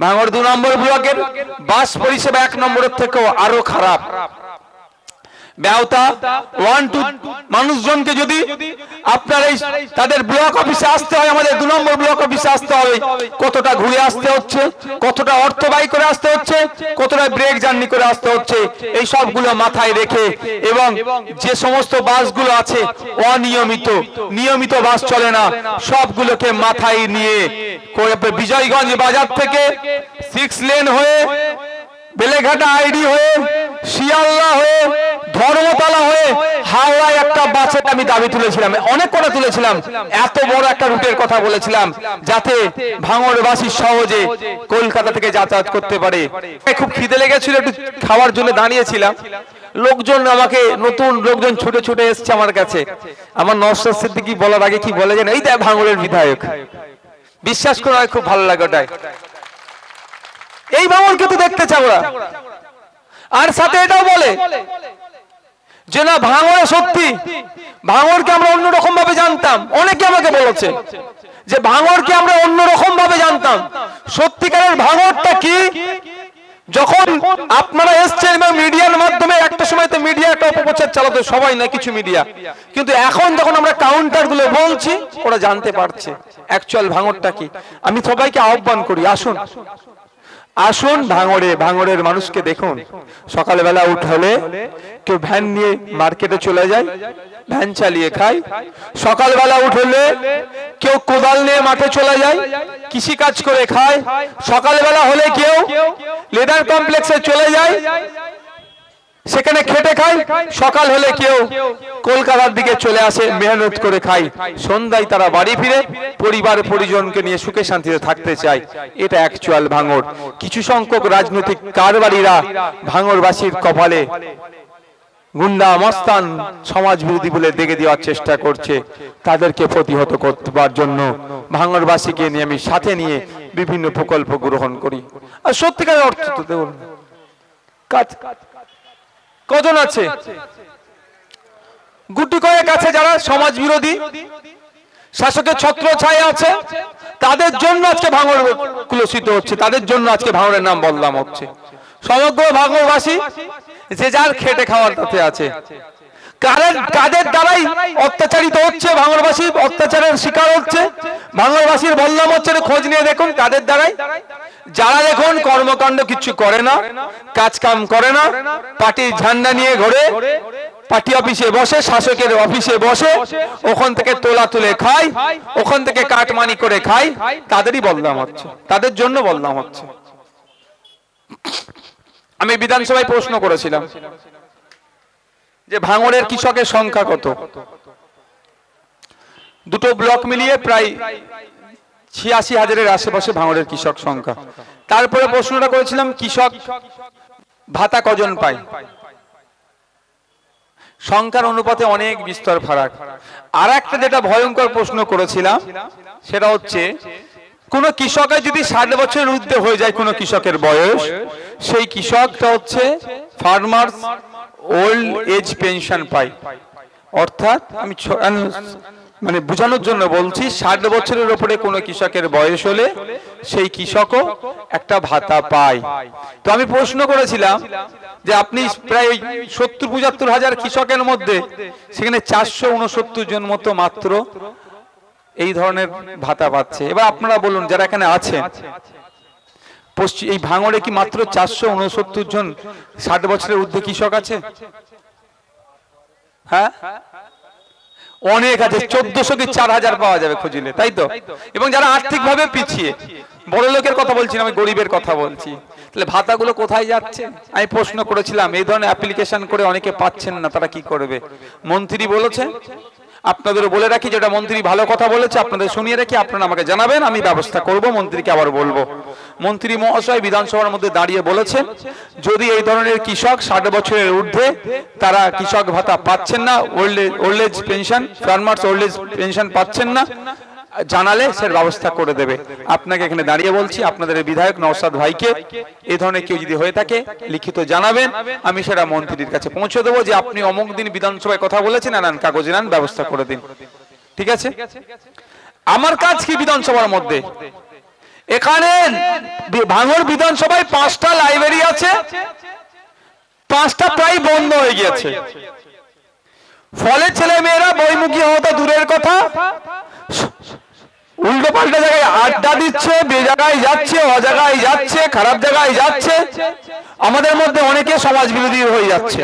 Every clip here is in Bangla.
ভাঙড় দু নম্বর ব্লকের বাস পরিষেবা এক নম্বরের থেকেও আরও খারাপ। ব্যবতা ওয়ান টু মানুষজনকে যদি আপনার এই তাদের ব্লক অফিসে আসতে হয়, আমাদের দু নম্বর ব্লক অফিসে আসতে হবে। কতটা ঘুরে আসতে হচ্ছে, কতটা অর্থ ব্যয় করে আসতে হচ্ছে, কতটা ব্রেক জার্নি করে আসতে হচ্ছে, এই সবগুলো মাথায় রেখে এবং যে সমস্ত বাসগুলো আছে, অনিয়মিত, নিয়মিত বাস চলে না, সবগুলোকে মাথায় নিয়ে বিজয়গঞ্জ বাজার থেকে সিক্স লেন হয়ে, বেলেঘাটা আইডি হয়ে, শিয়ালদা হয়ে ধর্মতলা হয়ে হাওড়ায় একটা বাসের আমি দাবি তুলেছিলাম, অনেক কথা তুলেছিলাম, এত বড় একটা রুটের কথা বলেছিলাম, যাতে ভাঙড়বাসী সহজে কলকাতা থেকে যাতায়াত করতে পারে। খুব খিদে লেগেছিল, একটু খাওয়ার জন্য দাঁড়িয়েছিলাম। লোকজন আমাকে, নতুন লোকজন ছুটে ছুটে এসছে আমার কাছে। আমার নশ্বর সিদ্দিকি বলার আগে কি বলে যেন এই দেখ ভাঙড়ের বিধায়ক। বিশ্বাস করে আমার খুব ভালো লাগে ওটাই এই ভাঙনকে তো দেখতে চাও আর সাথে এটাও বলে যে না সত্যি, ভাঙড়কে আমরা অন্যরকম ভাবে জানতাম। অনেকে আমাকে বলেছে যে ভাঙড়কে আমরা অন্যরকম ভাবে জানতাম। সত্যিকারের ভাঙড়টা কি? যখন আপনারা এসছেন এবং মিডিয়ার মাধ্যমে, একটা সময় তো মিডিয়া একটা অপপ্রচার চালাতো সবাই, না কিছু মিডিয়া। কিন্তু এখন যখন আমরা কাউন্টারগুলো বলছি, ওরা জানতে পারছে অ্যাকচুয়াল ভাঙরটা কি। আমি সবাইকে আহ্বান করি, আসুন। আসুন ভাঙড়ে, ভাঙড়ের মানুষকে দেখুন। সকালবেলা উঠলে কেউ ভ্যান নিয়ে মার্কেটে চলে যায়, ভ্যান চালিয়ে খায়। সকালবেলা উঠলে কেউ কোদাল নিয়ে মাঠে চলে যায় কৃষি কাজ করে খায়। সকালবেলা হলে কেউ লেদার কমপ্লেক্সে চলে যায় সেখানে খেটে খায় সকাল হলে কেউ কলকাতার দিকে চলে আসে, মেহনত করে খায় সন্ধ্যায় তারা বাড়ি ফিরে, পরিবার পরিজনকে নিয়ে সুখে শান্তিতে থাকতে চায়। এটা অ্যাকচুয়াল ভাঙর কিছু সংখ্যক রাজনৈতিক কারবারিরা ভাঙরবাসীর কপালে গুন্ডা, মস্তান সমাজ বিরোধী বলে দেখে দেওয়ার চেষ্টা করছে। তাদেরকে প্রতিহত করবার জন্য ভাঙরবাসীকে নিয়ে আমি সাথে নিয়ে বিভিন্ন প্রকল্প গ্রহণ করি। আর সত্যিকারের অর্থ তো দেখুন, কাজ কজন আছে? গুটি কয়েক আছে যারা সমাজ বিরোধী শাসকের ছত্র ছায়া আছে, তাদের জন্য আজকে ভাঙর কুলসিত হচ্ছে, তাদের জন্য আজকে ভাঙরের নাম বদলাম হচ্ছে। সমগ্র ভাঙরবাসী যে যার খেটে খাওয়ার তাতে আছে। কাদের কাদের দ্বারাই অত্যাচারিত হচ্ছে? ভাঙরবাসী অত্যাচারের শিকার হচ্ছে। ভাঙরবাসীর বদলাম হচ্ছে খোঁজ নিয়ে দেখুন কাদের দ্বারাই। যারা দেখুন কর্মকাণ্ড কিছু করে না, কাজ কাম করে না, পার্টির ঝান্ডা নিয়ে ঘোরে, পার্টি অফিসে বসে, শাসকের অফিসে বসে, ওখান থেকে তোলা তুলে খায়, ওখান থেকে কাটমানি করে খায়, তাদেরই বদনাম হচ্ছে, তাদের জন্য বদনাম হচ্ছে। আমি বিধানসভায় প্রশ্ন করেছিলাম। যে ভাঙড়ের কৃষকের সংখ্যা কত? দুটো ব্লক মিলিয়ে প্রায় ছিয়াশি হাজারের আশেপাশে ভাঙড়ের কৃষক সংখ্যা। তারপরে প্রশ্নটা করেছিলাম, কৃষক ভাতা কজন পায়? সংখ্যার অনুপাতে অনেক বিস্তর ফারাক। আর একটা যেটা ভয়ঙ্কর প্রশ্ন করেছিলাম, সেটা হচ্ছে, কোন কৃষকের যদি ষাট বছরের ঊর্ধ্বে হয়ে যায় কোন কৃষকের বয়স, সেই কৃষকটা হচ্ছে ফার্মার্স ওল্ড এজ পেনশন পাই। অর্থাৎ আমি মানে বোঝানোর জন্য বলছি ষাট বছরের উপরে কোনো কৃষকের বয়স হলে সেই কৃষকও একটা ভাতা পায়। তো আমি প্রশ্ন করেছিলাম যে আপনি প্রায় সত্তর পঁচাত্তর হাজার কৃষকের মধ্যে সেখানে চারশো উনসত্তর জন মতো মাত্র এই ধরনের ভাতা পাচ্ছে। এবার আপনারা বলুন যারা এখানে আছেন পশ্চিম এই ভাঙড়ে কি মাত্র চারশো উনসত্তর জন ষাট বছরের ঊর্ধ্বে কৃষক আছে? হ্যাঁ? অনেক আছে চোদ্দশো কি চার হাজার পাওয়া যাবে খুঁজিলে তাই তো? এবং যারা আর্থিক ভাবে পিছিয়ে বড় লোকের কথা বলছি না আমি গরিবের কথা বলছি। তাহলে ভাতাগুলো কোথায় যাচ্ছে? আমি প্রশ্ন করেছিলাম এই ধরনের অ্যাপ্লিকেশন করে অনেকে পাচ্ছেন না তারা কি করবে? মন্ত্রী বলেছে আপনাদের বলে রাখি যেটা মন্ত্রী ভালো কথা বলেছে আপনাদের শুনিয়ে রাখি আপনারা আমাকে জানাবেন আমি ব্যবস্থা করব মন্ত্রীকে আবার বলব। মন্ত্রী মহাশয় বিধানসভার মধ্যে দাঁড়িয়ে বলেছেন, যদি এই ধরনের কৃষক ষাট বছরের ঊর্ধ্বে তারা কৃষক ভাতা পাচ্ছেন না, old age pension, farmers old age pension পাচ্ছেন না, জানালে সে ব্যবস্থা করে দেবে। আপনাকে এখানে দাঁড়িয়ে বলছি, আপনাদের বিধায়ক নওসাদ ভাইকে এই ধরনের কেউ যদি হয়ে থাকে, লিখিত জানাবেন, আমি সেটা মন্ত্রীর কাছে পৌঁছে দেবো যে আপনি অমুক দিন বিধানসভায় কথা বলেছেন আনান কাগজে নেন ব্যবস্থা করে দিন। ঠিক আছে? আমার কাজ কি বিধানসভার মধ্যে? এখানে ভাঙড় বিধানসভায় পাঁচটা লাইব্রেরি আছে। পাঁচটা প্রায় বন্ধ হয়ে গিয়েছে। ফলে ছেলে মেয়েরা বইমুখী হওয়া দূরের কথা। উল্টো পাল্টা জায়গায় আড্ডা দিচ্ছে বে জায়গায় যাচ্ছে অ জায়গায় যাচ্ছে, খারাপ জায়গায় যাচ্ছে। আমাদের মধ্যে অনেকে সমাজ বিরোধী হয়ে যাচ্ছে।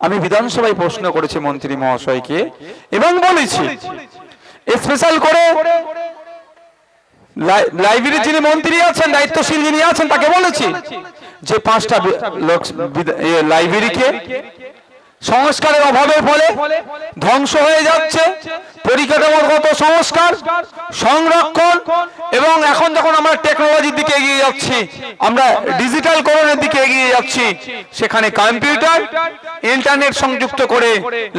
আমি বিধানসভায় প্রশ্ন করেছি মন্ত্রী মহাশয়কে এবং বলেছি স্পেশাল করে লাইব্রেরির যিনি মন্ত্রী আছেন দায়িত্বশীল যিনি আছেন তাকে বলেছি যে পাঁচটা লোক- লাইব্রেরিকে সংস্কারের অভাবের ফলে ধ্বংস হয়ে যাচ্ছে। পরিকাঠামোগত সংস্কার, সংরক্ষণ এবং এখন যখন আমরা টেকনোলজির দিকে এগিয়ে যাচ্ছি, আমরা ডিজিটাল করণের দিকে এগিয়ে যাচ্ছি, সেখানে কম্পিউটার ইন্টারনেট সংযুক্ত করে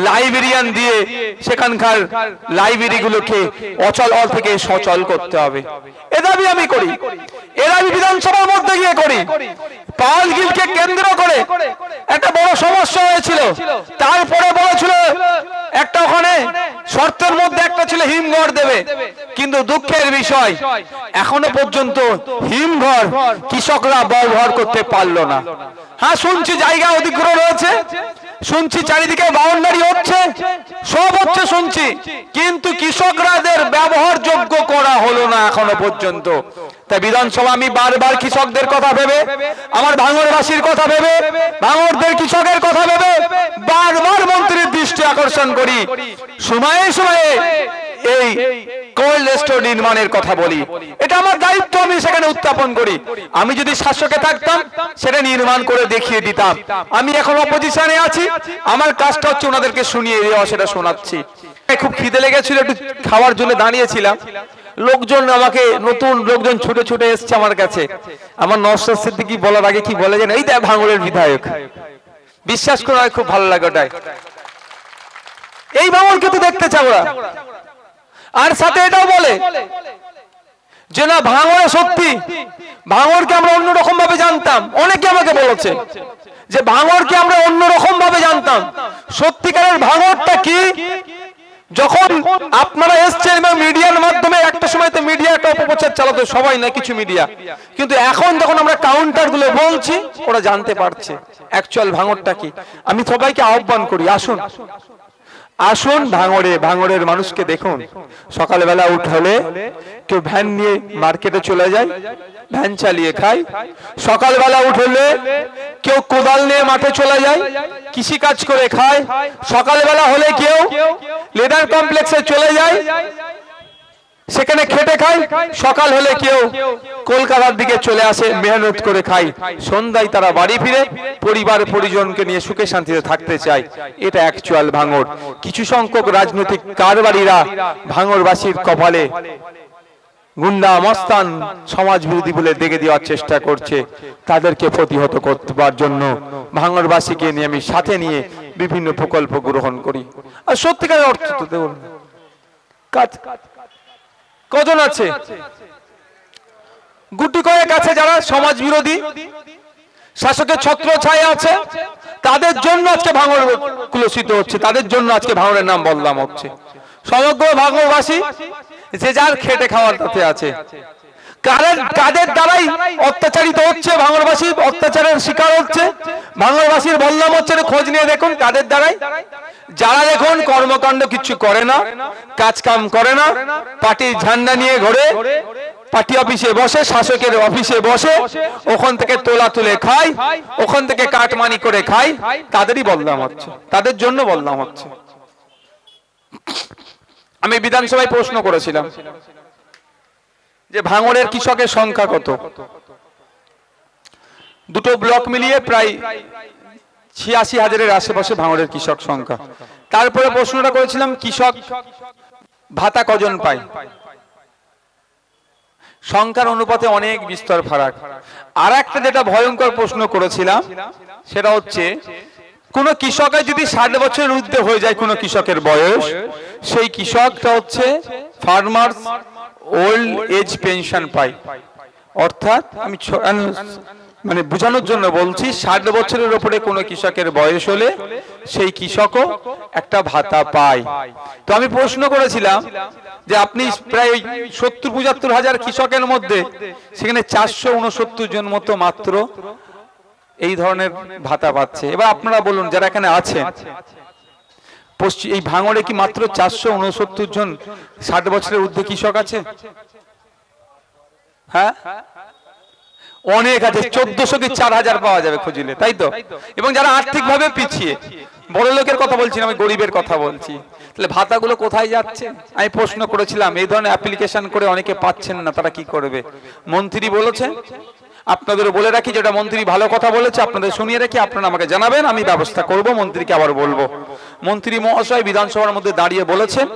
লাইব্রেরিয়ান দিয়ে সেখানকার লাইব্রেরিগুলোকে অচল অল থেকে সচল করতে হবে। এ দাবি আমি করি। এ দাবি বিধানসভার মধ্যে গিয়ে করি। পাল গিলকে কেন্দ্র করে একটা বড় সমস্যা হয়েছিল। তারপরে বলেছিল, একটা ওখানে শর্তের মধ্যে একটা ছিল হিমঘর দেবে। কিন্তু দুঃখের বিষয়, এখনও পর্যন্ত হিমঘর কৃষকরা ব্যবহার করতে পারল না। হ্যাঁ শুনছি, জায়গা অধিগ্রহণ হয়েছে শুনছি চারিদিকে বাউন্ডারি হচ্ছে, সব হচ্ছে শুনছি, কিন্তু কৃষকরাদের ব্যবহারযোগ্য করা হলো না এখনও পর্যন্ত। তাই বিধানসভা আমি বারবার কৃষকদের কথা ভেবে, আমার ভাঙরবাসীর কথা ভেবে ভাঙরদের কৃষকের কথা ভেবে বারবার মন্ত্রীর দৃষ্টি আকর্ষণ করি। সময়ে সময়ে এই কোল্ড স্টোর নির্মাণের কথা বলি। এটা আমার দায়িত্ব, আমি সেখানে উত্থাপন করি। আমি যদি শাসকে থাকতাম, সেটা নির্মাণ করে দেখিয়ে দিতাম। আমি এখন অপজিশনে আছি। আমার কাজটা হচ্ছে ওনাদেরকে শুনিয়ে দেওয়া, সেটা শোনাচ্ছি। খুব খিদে লেগেছিল, একটু খাওয়ার জন্য দাঁড়িয়েছিলাম। লোকজন আমাকে, নতুন লোকজন ছুটে ছুটে এসছে আমার কাছে। আমার নওশাদ সিদ্দিকী বলার আগে কি বলে যেন এই দেখ, ভাঙড়ের বিধায়ক। বিশ্বাস করে খুব ভালো লাগে ওটাই এই ভাঙড়কে তো দেখতে চাও আর সাথে এটাও বলে যে না, ভাঙড়ে সত্যি। ভাঙড়কে আমরা অন্যরকম ভাবে জানতাম। অনেকে আমাকে বলেছে যে ভাঙড়কে আমরা অন্যরকম ভাবে জানতাম। সত্যিকারের ভাঙড়টা কি? যখন আপনারা এসছেন এবং মিডিয়ার মাধ্যমে, একটা সময় তো মিডিয়া একটা অপপ্রচার চালাতো, সবাই না, কিছু মিডিয়া। কিন্তু এখন যখন আমরা কাউন্টারগুলো বলছি, ওরা জানতে পারছে অ্যাকচুয়াল ভাঙরটা কি। আমি সবাইকে আহ্বান করি, আসুন। আসুন ভাঙড়ে, ভাঙড়ের মানুষকে দেখুন। সকালবেলা উঠলে কেউ ভ্যান নিয়ে মার্কেটে চলে যায়, ভ্যান চালিয়ে খায়। সকালবেলা উঠলে কেউ কোদাল নিয়ে মাঠে চলে যায় কৃষি কাজ করে খায়। সকালবেলা হলে কেউ লেদার কমপ্লেক্সে চলে যায় সেখানে খেটে খায় সকাল হলে কেউ কলকাতার দিকে চলে আসে, মেহনত করে খায় সন্ধ্যায় তারা বাড়ি ফিরে, পরিবার পরিজনকে নিয়ে সুখে শান্তিতে থাকতে চায়। এটা অ্যাকচুয়াল ভাঙর কিছু সংখ্যক রাজনৈতিক কারবারিরা ভাঙরবাসীর কপালে গুন্ডা, মস্তান সমাজ বিরোধী বলে দেখে দেওয়ার চেষ্টা করছে। তাদেরকে প্রতিহত করবার জন্য ভাঙরবাসীকে নিয়ে আমি সাথে নিয়ে বিভিন্ন প্রকল্প গ্রহণ করি। আর সত্যিকারের অর্থ তো দেখুন, কাজ কজন আছে? গুটি কয়েক আছে যারা সমাজ বিরোধী শাসকের ছত্র ছায়া আছে, তাদের জন্য আজকে ভাঙর কুলসিত হচ্ছে, তাদের জন্য আজকে ভাঙরের নাম বদলাম হচ্ছে। সমগ্র ভাঙরবাসী যে যার খেটে খাওয়ার তাতে আছে। কাদের কাদের দ্বারাই অত্যাচারিত হচ্ছে? ভাঙরবাসী অত্যাচারের শিকার হচ্ছে। ভাঙরবাসীর বললাম হচ্ছে খোঁজ নিয়ে দেখুন কাদের দ্বারাই। যারা দেখুন কর্মকাণ্ড কিছু করে না, কাজ কাম করে না, পার্টির ঝান্ডা নিয়ে ঘোরে, পার্টি অফিসে বসে, শাসকের অফিসে বসে, ওখান থেকে তোলা তুলে খায়, ওখান থেকে কাটমানি করে খায়, তাদেরই বদনাম হচ্ছে, তাদের জন্য বদনাম হচ্ছে। আমি বিধানসভায় প্রশ্ন করেছিলাম। যে ভাঙড়ের কৃষকের সংখ্যা কত? দুটো ব্লক মিলিয়ে প্রায় ছিয়াশি হাজারের আশেপাশে ভাঙড়ের কৃষক সংখ্যা। তারপরে প্রশ্নটা করেছিলাম, কৃষক ভাতা কজন পায়? সংখ্যার অনুপাতে অনেক বিস্তর ফারাক। আর একটা যেটা ভয়ঙ্কর প্রশ্ন করেছিলাম, সেটা হচ্ছে, কোন কৃষকের যদি ষাট বছরের ঊর্ধ্বে হয়ে যায় কোন কৃষকের বয়স, সেই কৃষকটা হচ্ছে ফার্মার ওল্ড এজ পেনশন পাই। অর্থাৎ আমি মানে বোঝানোর জন্য বলছি ষাট বছরের ওপরে কোনো কৃষকের বয়স হলে সেই কৃষকও একটা ভাতা পায়। তো আমি প্রশ্ন করেছিলাম যে আপনি প্রায় সত্তর পঁচাত্তর হাজার কৃষকের মধ্যে সেখানে চারশো উনসত্তর জন মতো মাত্র এই ধরনের ভাতা পাচ্ছে। এবার আপনারা বলুন যারা এখানে আছেন পশ্চিম এই ভাঙড়ে কি মাত্র চারশো উনসত্তর জন ষাট বছরের ঊর্ধ্বে কৃষক আছে? হ্যাঁ? অনেক আছে, চোদ্দশো কি চার হাজার পাওয়া যাবে খুঁজলে, তাই তো? এবং যারা আর্থিক ভাবে পিছিয়ে, বড় লোকের কথা বলছি না, আমি গরিবের কথা বলছি। তাহলে ভাতাগুলো কোথায় যাচ্ছে? আমি প্রশ্ন করেছিলাম, এই ধরনের অ্যাপ্লিকেশন করে অনেকে পাচ্ছেন না, তারা কি করবে? মন্ত্রী বলেছে আপনাদের বলে রাখি যেটা মন্ত্রী ভালো কথা বলেছে, আপনাদের শুনিয়ে রাখি, আপনারা আমাকে জানাবেন, আমি ব্যবস্থা করব, মন্ত্রীকে আবার বলব। মন্ত্রী মহাশয় বিধানসভার মধ্যে দাঁড়িয়ে বলেছেন,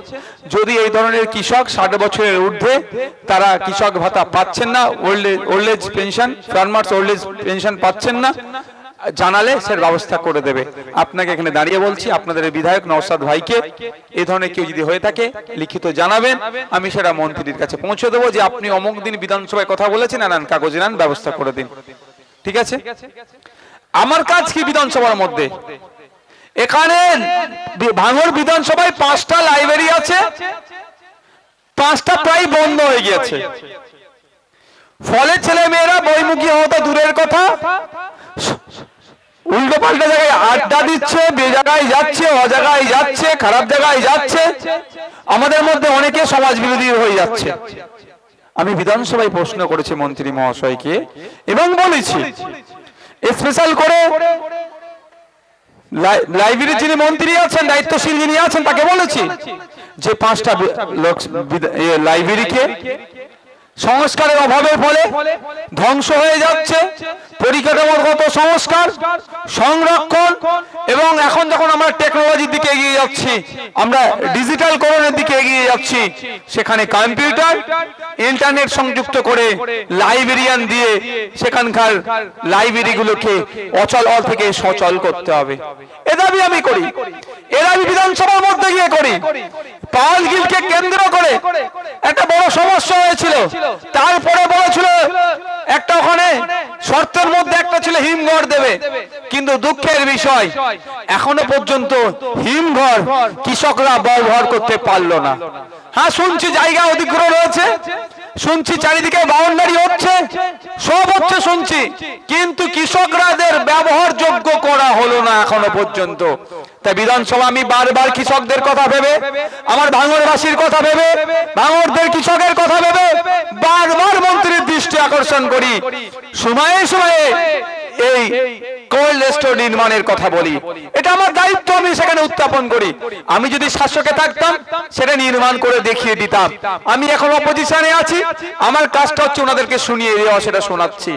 যদি এই ধরনের কৃষক ষাট বছরের ঊর্ধ্বে তারা কৃষক ভাতা পাচ্ছেন না, old age pension farmers old age pension পাচ্ছেন না জানালে সে ব্যবস্থা করে দেবে। আপনাকে এখানে দাঁড়িয়ে বলছি, আপনাদের বিধায়ক নওসাদ ভাইকে এই ধরনের কেউ যদি হয়ে থাকে, লিখিত জানাবেন, আমি সেটা মন্ত্রীর কাছে পৌঁছে দেবো যে আপনি অমুক দিন বিধানসভায় কথা বলেছেন আনান কাগজে নেন ব্যবস্থা করে দিন। ঠিক আছে? আমার কাজ কি বিধানসভার মধ্যে? এখানে ভাঙড় বিধানসভায় পাঁচটা লাইব্রেরি আছে, পাঁচটা প্রায় বন্ধ হয়ে গিয়েছে। ফলে ছেলে মেয়েরা বইমুখী হওয়া দূরের কথা উল্টো পাল্টা জায়গায় আড্ডা দিচ্ছে বে জায়গায় যাচ্ছে অ জায়গায় যাচ্ছে খারাপ জায়গায় যাচ্ছে। আমাদের মধ্যে অনেকে সমাজ বিরোধী হয়ে যাচ্ছে। আমি বিধানসভায় প্রশ্ন করেছি মন্ত্রী মহাশয়কে এবং বলেছি স্পেশাল করে লাই- লাইব্রেরির যিনি মন্ত্রী আছেন দায়িত্বশীল যিনি আছেন তাকে বলেছি যে পাঁচটা লোক- লাইব্রেরিকে সংস্কারের অভাবের ফলে ধ্বংস হয়ে যাচ্ছে। পরিকাঠামোগত সংস্কার, সংরক্ষণ এবং এখন যখন আমরা টেকনোলজির দিকে এগিয়ে যাচ্ছি, আমরা ডিজিটাল করণের দিকে এগিয়ে যাচ্ছি, সেখানে কম্পিউটার ইন্টারনেট সংযুক্ত করে লাইব্রেরিয়ান দিয়ে সেখানকার লাইব্রেরিগুলোকে অচল অল থেকে সচল করতে হবে। এ দাবি আমি করি। এ দাবি বিধানসভার মধ্যে গিয়ে করি। পাল গিলকে কেন্দ্র করে একটা বড় সমস্যা হয়েছিল। তারপরে বলেছিল, একটা ওখানে শর্তের মধ্যে একটা ছিল হিমঘর দেবে। কিন্তু দুঃখের বিষয়, এখনও পর্যন্ত হিমঘর কৃষকরা ব্যবহার করতে পারল না। হ্যাঁ শুনছি, জায়গা অধিগ্রহণ হয়েছে শুনছি চারিদিকে বাউন্ডারি হচ্ছে, সব হচ্ছে শুনছি, কিন্তু কৃষকরাদের ব্যবহারযোগ্য করা হলো না এখনও পর্যন্ত। তাই বিধানসভা আমি বারবার কৃষকদের কথা ভেবে, আমার ভাঙরবাসীর কথা ভেবে ভাঙরদের কৃষকের কথা ভেবে বারবার মন্ত্রীর দৃষ্টি আকর্ষণ করি। সময়ে সময়ে এই কোল্ড স্টোর নির্মাণের কথা বলি। এটা আমার দায়িত্ব, আমি সেখানে উত্থাপন করি। আমি যদি শাসকে থাকতাম, সেটা নির্মাণ করে দেখিয়ে দিতাম। আমি এখন অপজিশনে আছি। আমার কাজটা হচ্ছে ওনাদেরকে শুনিয়ে দেওয়া, সেটা শোনাচ্ছি।